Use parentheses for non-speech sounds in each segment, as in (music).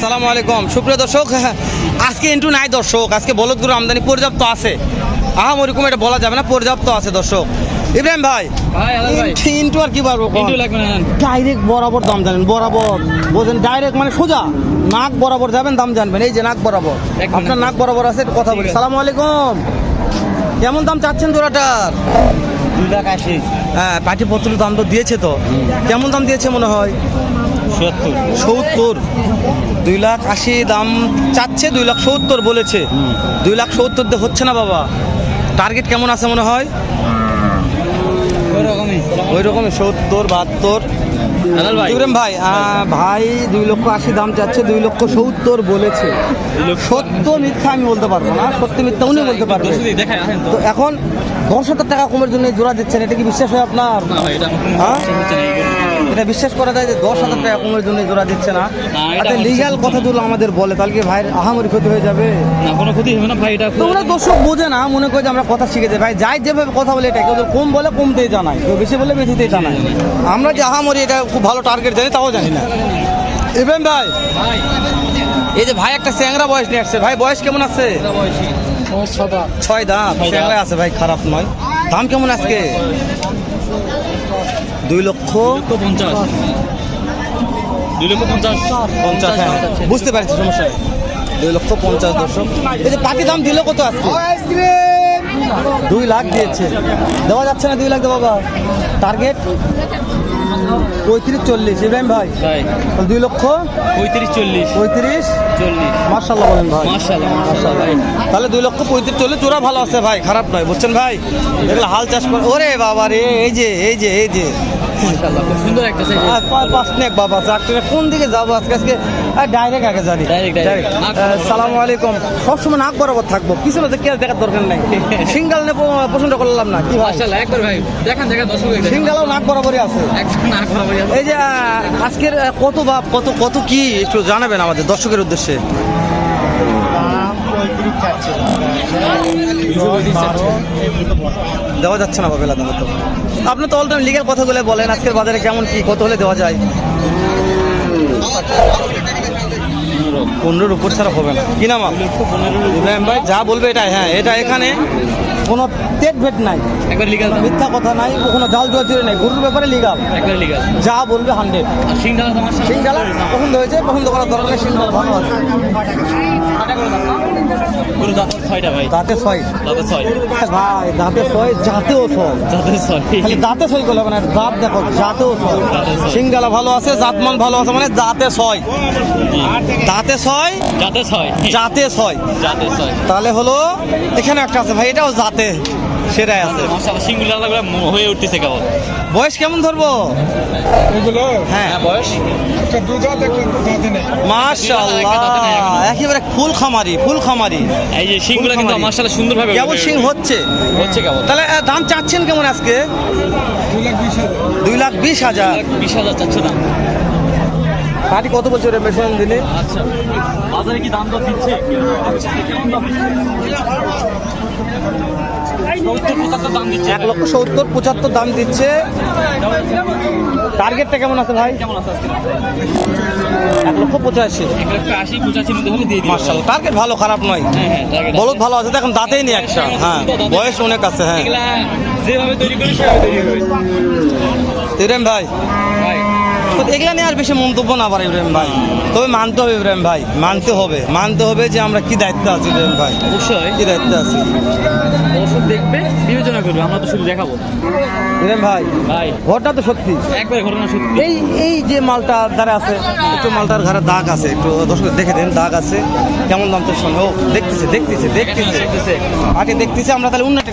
সালাম আলাইকুম। সুপ্রিয় দর্শক (laughs) আজকে ইন্টু নাই দর্শক আজকে বলদগুলো আমদানি পর্যাপ্ত আছে। আহাম ওরকম এটা বলা যাবে না পর্যাপ্ত আছে দর্শক। ইব্রাহিম ভাই ইন্টু- আর কি পারব। ডাইরেক্ট বরাবর দাম জানেন বরাবর। বোঝেন ডাইরেক্ট মানে সোজা নাক বরাবর যাবেন দাম জানবেন। এই যে নাক বরাবর আপনার নাক বরাবর আছে একটু কথা বলি। সালাম আলাইকুম। কেমন দাম চাচ্ছেন জোড়াটার? দুই লাখ আশি। হ্যাঁ পাটি পত্র দাম তো দিয়েছে তো। কেমন দাম দিয়েছে মনে হয়? সত্তর। দুই লাখ আশি দাম চাচ্ছে দুই লাখ সত্তর বলেছে। দুই লাখ সত্তর দিয়ে হচ্ছে না বাবা। টার্গেট কেমন আছে মনে হয়? ওই রকমই সত্তর বাহাত্তর। ভাই। ইব্রাহিম ভাই ভাই দুই লক্ষ আশি দাম চাচ্ছে দুই লক্ষ সত্তর বলেছে। সত্য মিথ্যা আমি বলতে পারব না সত্যি মিথ্যা উনি বলতে পারবে। তো। এখন দশ হাজার টাকা কমের জন্য জোড়া দিচ্ছেন এটা কি বিশ্বাস হয় আপনার? হ্যাঁ? এটা বিশ্বাস করা যায় যে দশ হাজার টাকা কমের জন্য জোড়া দিচ্ছে না। আচ্ছা লিগাল কথাগুলো আমাদের বলে তাহলে কি ভাইয়ের আহামরি ক্ষতি হয়ে যাবে? না কোনো ক্ষতি হবে না ভাই এটা তোমরা দর্শক বোঝে না মনে করে যে আমরা কথা শিখে যাই ভাই যাই যেভাবে কথা বলে এটা কেউ কম বলে কমতেই জানাই কেউ বেশি বলে বেশিতেই জানাই আমরা যে আহামরি এটা খুব ভালো টার্গেট জানি তাও জানি না। ইভেন ভাই ভাই এই যে ভাই একটা স্যাংরা বয়স নিয়ে আসছে। ভাই বয়স কেমন আছে? ছয় দাম ছয় দাঁত। স্যাংরা আছে ভাই খারাপ নয়। দাম কেমন আজকে? দুই লক্ষ পঞ্চাশ। দুই লক্ষ পঞ্চাশ। পঞ্চাশ হ্যাঁ। বুঝতে পারছি সমস্যা নেই। দুই লক্ষ পঞ্চাশ দর্শক। এই যে পাটি দাম দিল কত আজকে? দুই লাখ দিয়েছে। দেওয়া যাচ্ছে না দুই লাখ দেওয়া বাবা টার্গেট পঁয়ত্রিশ চল্লিশ। ইব্রাহিম ভাই? ভাই। তাহলে দুই লক্ষ? পঁয়ত্রিশ চল্লিশ। পঁয়ত্রিশ? চল্লিশ। মার্শাল্লাহ বলেন ভাই। মার্শাল্লাহ মার্শাল্লাহ ভাই। তাহলে দুই লক্ষ পঁয়ত্রিশ চল্লিশ জোড়া ভালো আছে ভাই খারাপ নয়। বুঝছেন ভাই? এগুলো হাল চাষ করে ওরে বাবা রে এই যে এই যে এই যে। খুব সুন্দর একটা সাইজ পাঁচ নেক বাবা চারটে কোন দিকে যাব আজকে? আজকে ডাইরেক্ট আগে জানি। সালাম আলাইকুম। সবসময় নাক বরাবর থাকব। পিছনে দেখার দরকার নাই। (laughs) সিঙ্গাল নে প- পছন্দ করলাম না। কি ভাই? মার্শাল্লাহ একবার ভাই দেখান দেখান দর্শক সিঙ্গালও নাক বরাবরই আছে। এই যে আজকের কত বা কত কত কি একটু জানাবেন আমাদের দর্শকের উদ্দেশ্যে? দেওয়া যাচ্ছে না বাবা দাম তো আপনি তো অলটাইম লিগের কথাগুলো বলেন আজকের বাজারে কেমন কি কত হলে দেওয়া যায়? পনেরোর উপর ছাড়া হবে না। কি নাম? ভাই যা বলবে এটা হ্যাঁ এটা এখানে। কোনো টেট ভেট নাই। মিথ্যা কথা নাই কোনো জাল জুয়া চুরি নাই গরুর ব্যাপারে লিগাল যা বলবে হান্ড্রেড সিংডালা পছন্দ হয়েছে পছন্দ করার দরকার সিংডালা ভালো আছে। গরু দাঁত ছয়টা ভাই। দাঁতে ছয়। ভাই দাঁতে ছয় জাতেও ছয়। দাঁতে ছয়। খালি দাঁতে ছয় করলে মানে দাঁত দেখো জাতেও ছয়। ভালো আছে জাতমান ভালো আছে মানে দাঁতে ছয়। দাঁতে ছয় দাঁতে ছয়। জাতে ছয়। ছয়। তাহলে হলো এখানে একটা আছে ভাই এটাও জাতে সেটাই আছে। সিংগুলা হয়ে উঠতেছে কেবল। বয়স কেমন ধরবো? হ্যাঁ। বয়স? একটা দুধাতে মাশাআল্লাহ। একেবারে ফুল খামারি ফুল খামারি। এই যে সিংগুলা কিন্তু খামারি। মার্শাল্লাহ সুন্দর ভাবে কেবল সিং হচ্ছে। হচ্ছে কেবল। তাহলে দাম চাচ্ছেন কেমন আজকে? দুই লাখ বিশ হাজার। দুই লাখ বিশ হাজার। বিশ হাজার চাচ্ছে না পাটি কত বছর মেশিন দিলে আচ্ছা। বাজারে কি দাম দর দিচ্ছে? এক লক্ষ সত্তর পঁচাত্তর দাম দিচ্ছে। টার্গেটটা কেমন আছে ভাই? কেমন আছে এক লক্ষ পঁচাশি। আশি মার্শাল টার্গেট ভালো খারাপ নয়। হ্যাঁ হ্যাঁ আছে। ভালো আছে দেখুন দাঁতেই নেই একটা। হ্যাঁ বয়স অনেক আছে হ্যাঁ। যেভাবে তৈরি করি সেভাবে তৈরি হবে ভাই ভাই তো এগুলা নিয়ে আর বেশি মন্তব্য না পারে ইব্রাহিম ভাই। তবে মানতে হবে ইব্রাহিম ভাই মানতে হবে। মানতে হবে যে আমরা কি দায়িত্ব আছি ইব্রাহিম ভাই। অবশ্যই। কি দায়িত্ব আছি? দর্শক দেখবে বিবেচনা করবে আমরা তো শুধু দেখাবো। ইব্রাহিম ভাই ভাই। ঘরটা তো সত্যি। একবার ঘটনা সত্যি। এই এই যে মালটা দ্বারা আছে একটু মালটার ঘরে দাগ আছে একটু দর্শক দেখে দেন দাগ আছে। কেমন দাম শোনো দেখতেছে দেখতেছে দেখতেছে। দেখতেছে। আগে দেখতেছে আমরা তাহলে উন্নত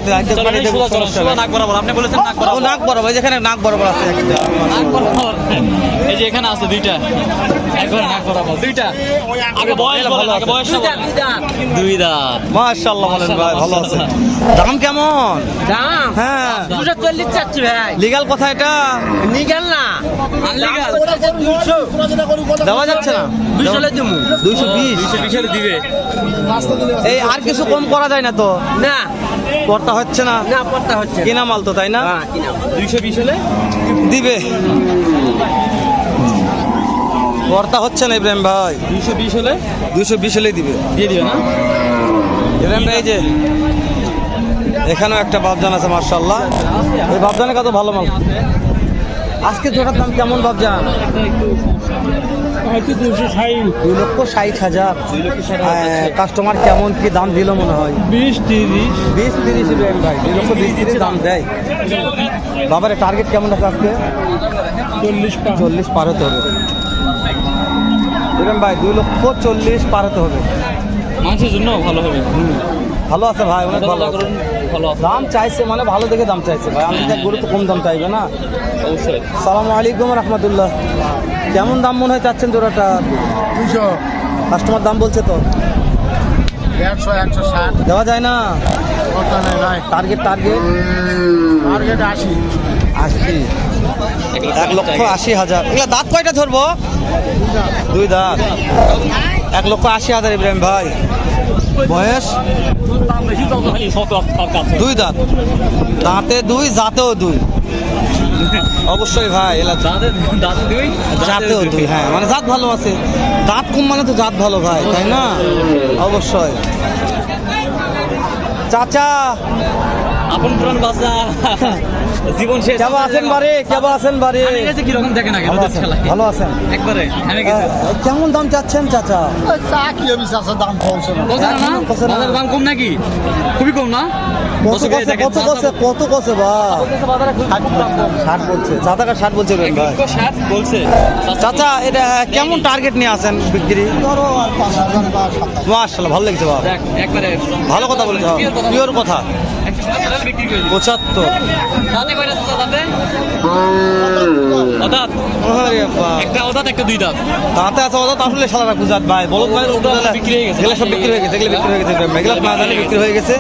নাক বরাবর। আপনি বলেছেন নাক ও বরাবর। নাক বরাবর যেখানে নাক বরাবর আছে। নাক বরাবর। এই যে এখানে আছে দুইটা। একবার নাক বরাবর দুইটা। আগে বয়স বলেন আগে বয়স দুই দাঁত। মাশাআল্লাহ বলেন ভাই ভালো আছে। দাম কেমন? দাম? হ্যাঁ। চাচ্ছি ভাই। কথা এটা? না। দেওয়া যাচ্ছে না? দিমু। দিবে। এই আর কিছু কম করা যায় না তো? না। পড়তা হচ্ছে না? না পড়তে হচ্ছে কেনা মাল তো তাই না? হ্যাঁ দুইশো বিশ হলে? দিবে। কর্তা হচ্ছে না ইব্রাহিম ভাই। দুইশো বিশ হলে? দুইশো বিশ হলেই দিবে। দিয়ে দিবে না? ইব্রাহিম ভাই যে এখানেও একটা বাবজান আছে মার্শাল্লাহ এই বাবজানের কত ভালো মাল? আজকে জোড়ার দাম কেমন বাবজান দুই লক্ষ ষাট হাজার। কাস্টমার কেমন কি দাম দিল মনে হয়? বিশ তিরিশ। বিশ তিরিশ ইব্রাহিম ভাই দুই লক্ষ বিশ তিরিশ দাম দেয়। বাবারে টার্গেট কেমন আছে আজকে? চল্লিশ চল্লিশ পার হতে হবে। ভাই দুই লক্ষ চল্লিশ পার হতে হবে। মানুষের জন্য ভালো হবে। হুম। ভালো আছে ভাই অনেক ভালো করুন ভালো দাম চাইছে মানে ভালো দেখে দাম চাইছে ভাই আমি দেখ গরু তো কম দাম চাইবে না। অবশ্যই। সালাম আলাইকুম রহমতুল্লাহ। কেমন দাম মনে হয় চাচ্ছেন জোড়াটা? দুশো কাস্টমার দাম বলছে তো। একশো একশো ষাট। দেওয়া যায় না? কথা নেই। ভাই টার্গেট টার্গেট টার্গেট আশি। আশি। এক লক্ষ আশি হাজার। এগুলো দাঁত কয়টা ধরবো? দুই দাঁত। এক লক্ষ আশি হাজার ইব্রাহিম ভাই। বয়স? দুই দাঁত। দাঁতে দুই জাতেও দুই। অবশ্যই ভাই এলা দাঁতে দুই জাতেও দুই। হ্যাঁ মানে জাত ভালো আছে। দাঁত কম মানে তো জাত ভালো ভাই তাই না? অবশ্যই। চাচা। আপন পুরান বাসা জীবন শেষ। আছেন বাড়ি? কেবা আছেন বাড়ি? দেখেন আগে ভালো আছেন? খেলায় ভালো আছেন? একবারে কেমন দাম চাচ্ছেন চাচা? চা কি আমি চাষা দাম পৌঁছে। বাজার কম নাকি? খুবই কম না? কত বা? ষাট বলছে। ষাট বলছে। ষাট চাচা এটা কেমন টার্গেট নিয়ে আসেন বিক্রি? ধরো মাশাল্লাহ ভালো লেগেছে বাবা একবারে ভালো কথা বলেছে পিওর কথা। পঁচাত্তর। একটা অদাত একটা দুই দাঁত। তাতে আছে আসলে গুজাত ভাই। বলো বিক্রি হয়ে গেছে। এগুলো সব বিক্রি হয়ে গেছে এগুলো বিক্রি হয়ে গেছে এগুলো না জানি বিক্রি হয়ে গেছে।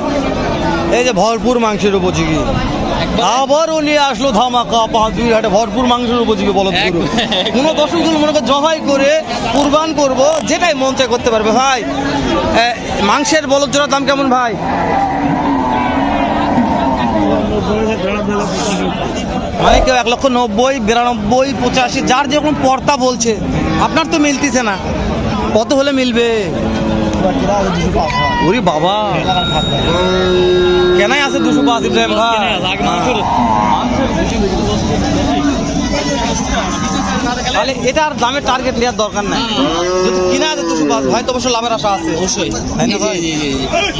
এই যে ভরপুর মাংসের উপযোগী। একবার আবার ও নিয়ে আসলো ধামাকা পাঁচ দুই হাটে ভরপুর মাংসের উপযোগী বলো কোনো দর্শক মনে করে জবাই করে কুরবান করব যেটাই মন চায় করতে পারবে। ভাই মাংসের বলদ জোড়ার দাম কেমন ভাই? মানে কেউ এক লক্ষ নব্বই বিরানব্বই পঁচাশি যার যেরকম পর্তা বলছে আপনার তো মিলতেছে না। কত হলে মিলবে? ওরে বাবা। কেনাই আছে দুশো পাঁচ ইব্রাহিম ভাই। তাহলে এটার দামের টার্গেট নেওয়ার দরকার নাই। যদি কিনা আছে দুশো ভাই তো অবশ্য লাভের আশা আছে। অবশ্যই।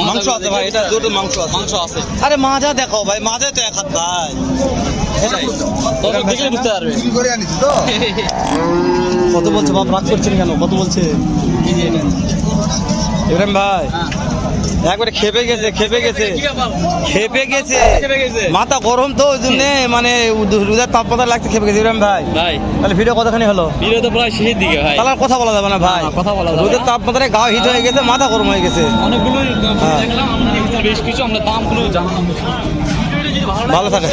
মাংস আছে ভাই এটা দুটো মাংস আছে। মাংস আছে। আরে মাজা দেখো ভাই মাজা তো এক হাত ভাই। করে কত বলছে বাপ রাগ করছেন কেন? কত বলছে? ইব্রাহিম ভাই। একবারে খেপে গেছে খেপে গেছে। খেপে গেছে। মাথা গরম তো ওই জন্য মানে রোজার তাপমাত্রা লাগছে খেপে গেছে। ইব্রাহিম ভাই ভাই। তাহলে ভিডিও কতখানি হলো? ভিডিও তো প্রায় শেষের দিকে ভাই। তাহলে কথা বলা যাবে না ভাই। কথা বলা যাবে রোদের তাপমাত্রায় গা হিট হয়ে গেছে মাথা গরম হয়ে গেছে। অনেকগুলো হ্যাঁ। দেখলাম আমরা বেশ কিছু আমরা দামগুলো জানলাম। ভালো থাকে।